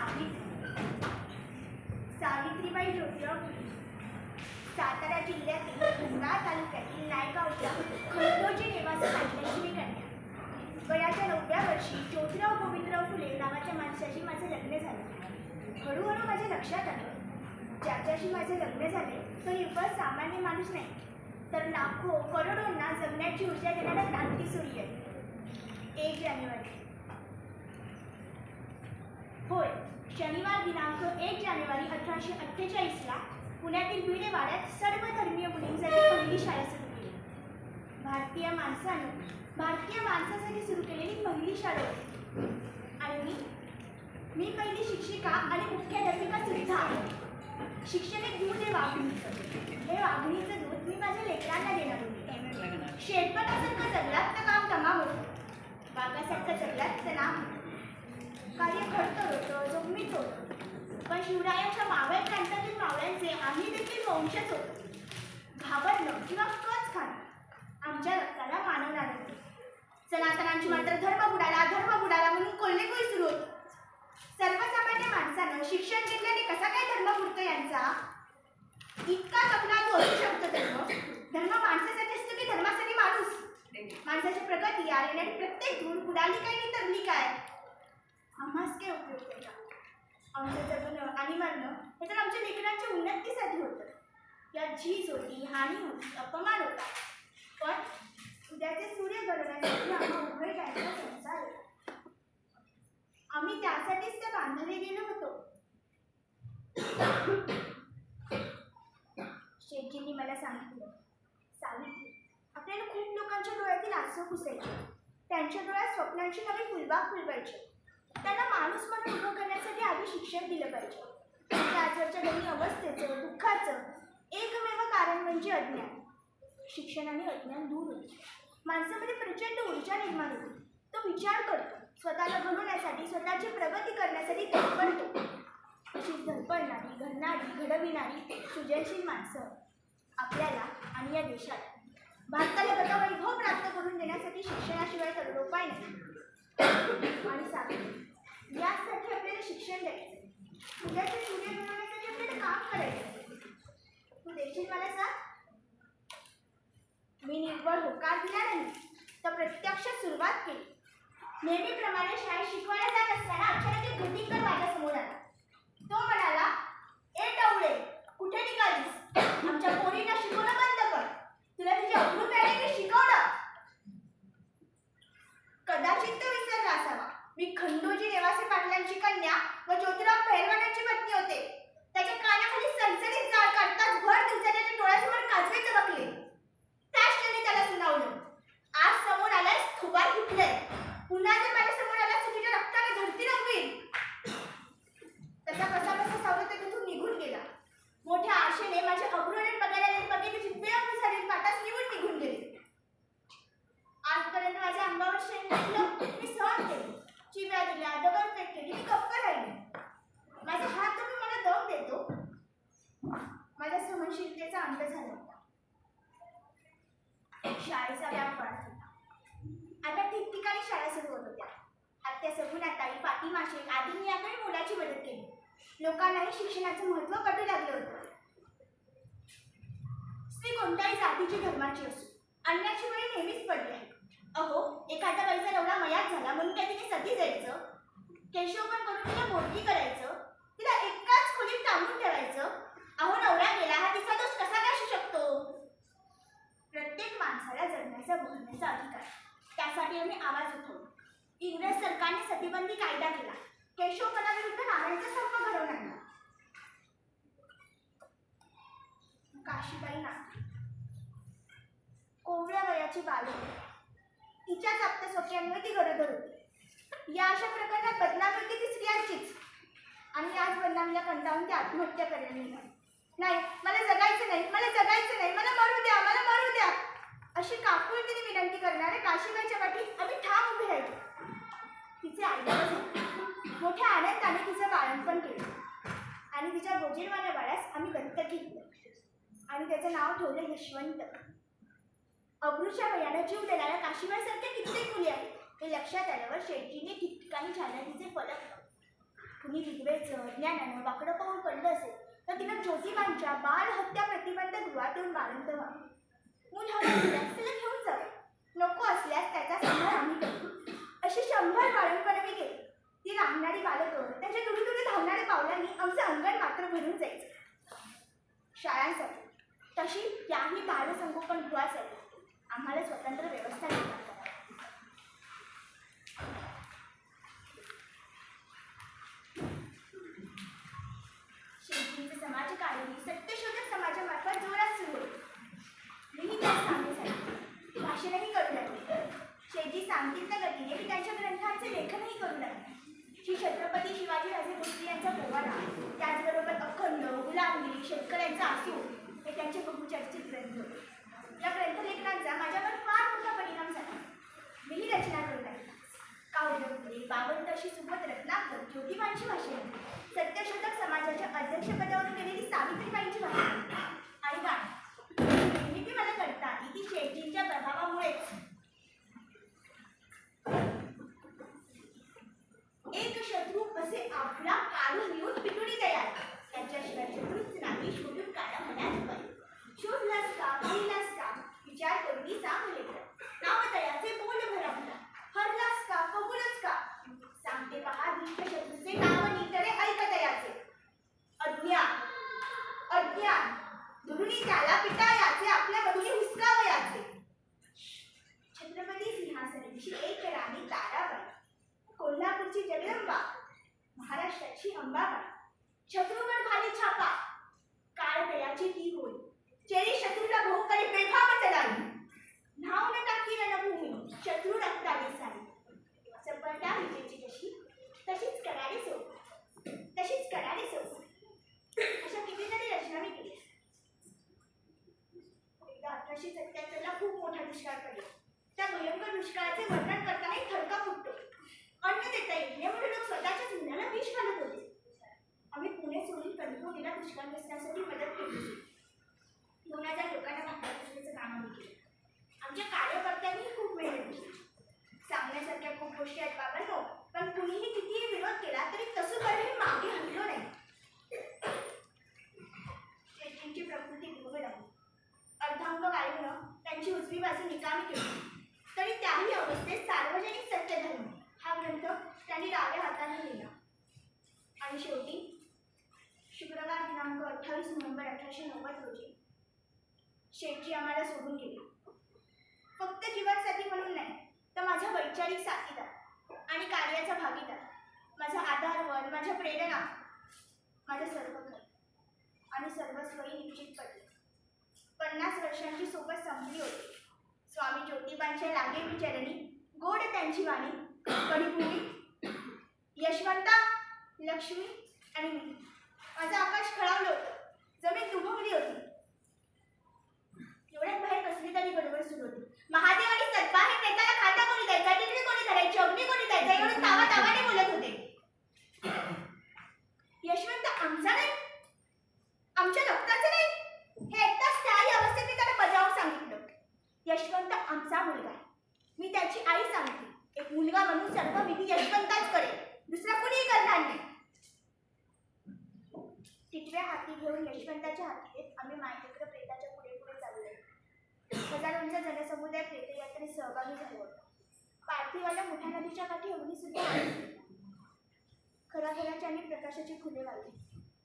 सावित्री सावित्रीबाई ज्योतिराव फुले हो. सातारा जिल्ह्यातील खंडाळा तालुक्यातील नायगावच्या खंडोजी निवासी पाटलाची मी कन्या. वयाच्या नवव्या वर्षी ज्योतिराव गोविंदराव फुले नावाच्या माणसाशी माझे लग्न झाले. हळूहळू माझ्या लक्षात आलं. ज्याच्याशी माझे लग्न झाले तो निव्वळ सामान्य माणूस नाही. तर लाखो करोडोंना जगण्याची ऊर्जा देणारा क्रांती सूर्य. आहे. एक जानेवारी. होय. शनिवार दिनांक एक जानेवारी अठराशे अठ्ठेचाळीसला पुण्यातील भिडे वाड्यात सर्व धर्मीय मुलींसाठी पहिली शाळा सुरू केली. भारतीय माणसानं भारतीय माणसासाठी सुरू केलेली पहिली शाळा होती. आणि मी मी पहिली शिक्षिका आणि मुख्याध्यापिका सुद्धा आहे. शिक्षण एक दूध आहे वाघणीचं हे वाघणीचं दूध मी माझ्या लेकरांना देणार होते. शेतपणासारखं जगलात तर काम तमाम होतं. वाघासारखं जगलात तर नाम होतं. कार्य खडतर होतं जोखमीच होतं. पण शिवरायांच्या मावळ प्रांतातील मावळ्यांचे आम्ही देखील वंशच होतो. घाबरलं किंवा कच खाणं आमच्या रक्ताला मानवणार होते सनातनांची मात्र धर्म बुडाला धर्म बुडाला म्हणून कोल्हेकोळी सुरू होती. सर्वसामान्य माणसानं शिक्षण घेतल्याने कसा काय धर्म बुडतो यांचा? इतका अपराध होऊ शकतो धर्म. धर्म माणसासाठी असतो की धर्मासाठी माणूस? माणसाची प्रगती या आणि प्रत्येक गुण बुडाली काय नाही तरली काय? आम्हाच काय उपयोग त्याचा आमचं जगणं आणि मरणं हे तर आमच्या लेकरांच्या उन्नतीसाठी होतं. यात झीज होती हानी होती अपमान होता. पण उद्याचे सूर्य घडवण्यासाठी आम्हा उभय टायचा संसार आम्ही त्यासाठीच त्या बांधले गेलो होतो. शेठजींनी मला सांगितलं सावित्री आपल्याला खूप लोकांच्या डोळ्यातील आसं पुसायचे. त्यांच्या डोळ्यात स्वप्नांची नवी फुलबाग फुलवायची. त्यांना माणूस म्हणून उभं करण्यासाठी आधी शिक्षण दिलं पाहिजे. त्याचवरच्या दोन्ही अवस्थेचं दुःखाचं एकमेव कारण म्हणजे अज्ञान. शिक्षण आणि अज्ञान दूर होते. माणसामध्ये प्रचंड ऊर्जा निर्माण होते. तो विचार करतो. स्वतःला घडवण्यासाठी स्वतःची प्रगती करण्यासाठी धडपडतो. अशी धडपडणारी घडणारी घडविणारी सृजनशील माणसं आपल्याला आणि या देशाला भारताला गतवैभव प्राप्त करून देण्यासाठी शिक्षणाशिवाय तर उपाय नाही. आणि सावित्री यासाठी आपल्याला शिक्षण द्यायचं उद्याचे सूर्य बनवण्यासाठी आपल्याला काम करायचं तू देशील मला साथ मी निर्बळ होकार दिला नाही तर प्रत्यक्ष सुरुवात केली. नेहमीप्रमाणे शाळेत शिकवायला जात असताना अचानक गुंडीकर माझ्यासमोर आला. तो म्हणाला ए टवळे कुठे निघालीस? आमच्या पोरींना शिकवणं बंद कर. तुला तिची अप्रूप मिळाली शिकवणं कदाचित तो मी खंडोजी नेवासे पाटलांची कन्या व ज्योतिराव पहिलवानांची पत्नी होते. त्याच्या कानाखाली सणसणीत जाळ काढताच भर दिवसा त्याच्या डोळ्यासमोर काजवे चमकले. त्याच क्षणी त्याला सुनावलं. आज समोर आलाय थुबार फुटलंय पुन्हा जर माझ्यासमोर आला तुझ्या रक्ताने धरती रंगवील तसा कसा कसा सावरत तिथून निघून गेला मोठ्या आशेने माझ्या अग्रणी बघायला नाही बघे त्याची बेअपी झाली पाटास निघून निघून गेले आजपर्यंत माझ्या अंगावर शेण टाकलं मी सहन केलं चिव्या दिल्या दगडफेक केली मी गप्प राहिली माझा हात धरून मला दम देतो माझ्या सहनशीलतेचा अंत झाला होता शाळेचा व्याप वाढत होता आता काही शाळा सुरू होत होत्या. आत्या सगुणाताई पाठीमाशे आदींनी याकडे मुलाची मदत केली. लोकांनाही शिक्षणाचं महत्त्व कटू लागलं होतं. स्त्री कोणत्याही जातीची धर्माची असो अन्नाची वेळ नेहमीच पडली आहे. अहो एखाद्या बाईचा नवरा मयात झाला म्हणून त्या तिने सती जायचं? केशवपण करून तिला मोठी करायचं तिला एकाच खोलीत टांगून ठेवायचं अहो नवरा गेला हा तिचा दोष कसा काय असू शकतो प्रत्येक माणसाला जगण्याचा बघण्याचा अधिकार त्यासाठी आम्ही आवाज उठवलो इंग्रज सरकारने सतीबंदी कायदा केला केशवपणाविरुद्ध नारायणचा सर्प घडवून आणला काशीबाई नाथ कोवळ्या वयाची बालू तिच्याच आप्तस्वकीयांमुळे ती गरोदर होती. या अशा प्रकरणात बदनामी होती ती स्त्रियांचीच. आणि आज बदनामीला कंटाळून ती आत्महत्या करायला निघाली. नाही मला जगायचं नाही मला जगायचं नाही मला मरू द्या मला मरू द्या. अशी काकुळतीने विनंती करणारे काशीबाईच्या पाठी आम्ही ठाम उभे राहिलो. तिचे आई मोठ्या आनंदाने तिचं बाळणपण केलं. आणि तिच्या गोजीरवाल्या बाळास आम्ही दत्तक घेतलं. आणि त्याचं नाव ठेवलं यशवंत. अब्रूच्या वयाला जीव देणाऱ्या काशीबाईसारख्या कित्येक मुली आहेत. हे लक्षात आल्यावर शेटजीने ठिकठिकाणी झाल्याचे फलक कुणी विधवेचं ज्ञानानं वाकडं पाऊल पडलं असेल तर तिला ज्योतिबांच्या बाल हत्या प्रतिबंध गृहात येऊन बाळंत व्हावं मूल हवं असल्यास घेऊन जावं. नको असल्यास त्याचा सांभाळ आम्ही करू. अशी शंभर बाळंतपणे गेली ती राहणारी बालकं त्यांच्या दुरी दुरी धावणाऱ्या पावलांनी आमचं अंगण मात्र भरून जायचं. शाळांसाठी. तशी त्याही बालसंगोपन गृहासाठी. आम्हाला स्वतंत्र व्यवस्था निर्माण करावी शेतीचं समाजकार्य सत्यशोधक समाजामार्फत जोरात सुरू होते. मीही त्यात सामील झाले. भाषणही करू लागले. शेती सांगितलं गतीने मी त्यांच्या ग्रंथांचे लेखनही करू लागले. श्री छत्रपती शिवाजी राजे भोसले यांचा पोवाडा त्याचबरोबर अखंड गुलामगिरी शेतकऱ्यांचा आसू हे त्यांचे बहुचर्चित ग्रंथ. होते या ग्रंथलेखनांचा माझ्यावर फार मोठा परिणाम झाला मीही रचना करू लागले कावडे अशी सुबत रत्नाकर ज्योतिबांची भाषण सत्यशोधक समाजाच्या अध्यक्षपदावरून गेलेली सावित्रीबाईंची भाषण आणि गाणी Cherish बाजू केली तरी त्याही अवस्थेत सार्वजनिक सत्यधर्म हा ग्रंथ त्यांनी डाव्या हाताने लिहिला. आणि शेवटी शुक्रवार दिनांक अठ्ठावीस नोव्हेंबर अठराशे नव्वद रोजी शेठजी आम्हाला सोडून गेले फक्त जीवनसाथी म्हणून नाही तर माझा वैचारिक साथीदार आणि कार्याचा भागीदार माझा आधारवर माझ्या प्रेरणा माझं सर्व काही आणि सर्वस्वही निश्चित पडले. पन्नास वर्षांची सोबत संपली होती. स्वामी ज्योतिबांच्या लागे विचारणी गोड त्यांची वाणी कडीभूमी यशवंता लक्ष्मी आणि मी. माझं आकाश खळावलं होतं. जमीन दुभवली होती. एवढ्यात बाहेर कसली तरी गडबड सुरू होती. महादेव आणि सत्पा हे प्रेताला खाता कोणी द्यायचा तिकडे कोणी धरायची अग्नी कोणी द्यायचा एवढं तावा तावाने बोलत होते. यशवंत आमचा नाही. आमच्या रक्ताचं नाही हे एकदाच त्याही अवस्थेत मी त्याला बजावून सांगितलं आमचा मुलगा आहे. मी त्याची आई सांगते. एक मुलगा म्हणून सर्व विधी यशवंताच करेल. दुसरा कोणीही करणार नाही. टिटव्या हाती घेऊन यशवंताच्या हाती देत आम्ही मायलेकर प्रेताच्या पुढे पुढे चाललो. हजारोंचा जनसमुदाय प्रेतयात्रेत सहभागी झालो होतो. पार्थिवाला मोठ्या नदीच्या काठी अग्नी सुद्धा खराखराची आणि प्रकाशाची फुले लागली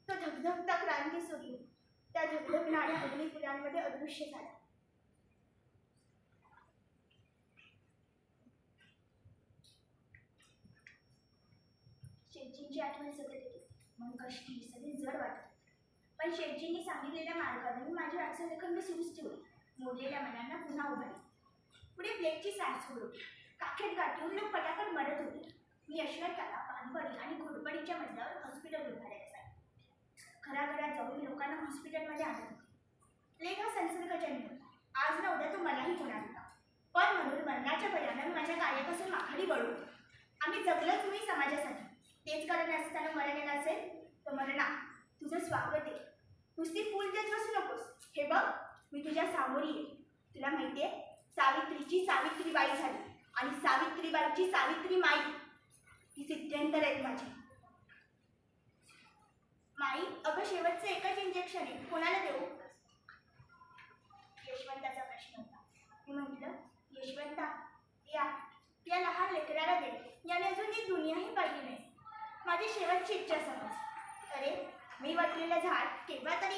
तो धगधगता क्रांती सोडली त्या धगधगणाऱ्या अग्नी फुलांमध्ये अदृश्य झाला. शेटजींची आठवण सतत येते मन कष्टी सगळी जड वाटत. पण शेटजींनी सांगितलेल्या मार्गाने मी माझे वाटचाल खंड सुरूच ठेवले. मोडलेल्या मनांना पुन्हा उभारले. पुढे प्लेटची साथ सोडवली काखेत गाठून लोक पटापट मरत होते. मी यशवंताला पानपडी आणि घोडपडीच्या मजल्यावर हॉस्पिटल उभारायला सांगितले. घराघरात जाऊन लोकांना हॉस्पिटलमध्ये आणत होते. प्लेग हा संसर्गजन्य आज ना उद्या तो मलाही होणार होता. पण म्हणून मरणाच्या भयानं माझ्या कार्यापासून माघारी वळू आम्ही जगलंच मी समाजासाठी. तेच कारण असताना मरण येणार असेल? तर मरणा तुझं स्वागत आहे नुसती फुल देत बसू नकोस. हे बघ मी तुझ्या सामोरी आहे. तुला माहिती आहे सावित्रीची सावित्रीबाई झाली आणि सावित्रीबाईची सावित्री माई ही सिद्ध्यंतर आहेत माझी. माई अगं शेवटचं एकच इंजेक्शन आहे. कोणाला देऊ? यशवंताचा प्रश्न होता. मी म्हटलं यशवंता या या लहान लेकराला दे. याने अजून ही दुनियाही पाहिली नाही. माझी शेवटची इच्छा समज. अरे मी वाटलेलं झाड केव्हा तरी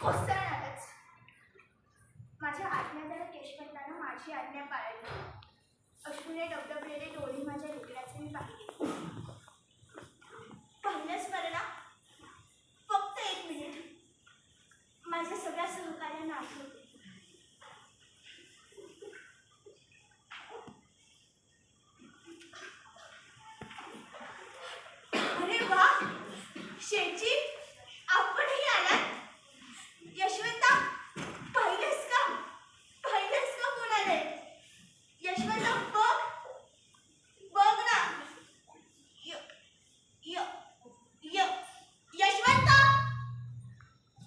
कोसळणारच. माझ्या आज्ञाधार केशवंतानं माझी आज्ञा पाळली अश्रूने डबडबलेले डोळी माझ्या लेकराचे मी पाहिले. पाहिलं स्मरणा फक्त एक मिनिट. माझ्या सगळ्या सहकार्यांना आठवलं. 现金。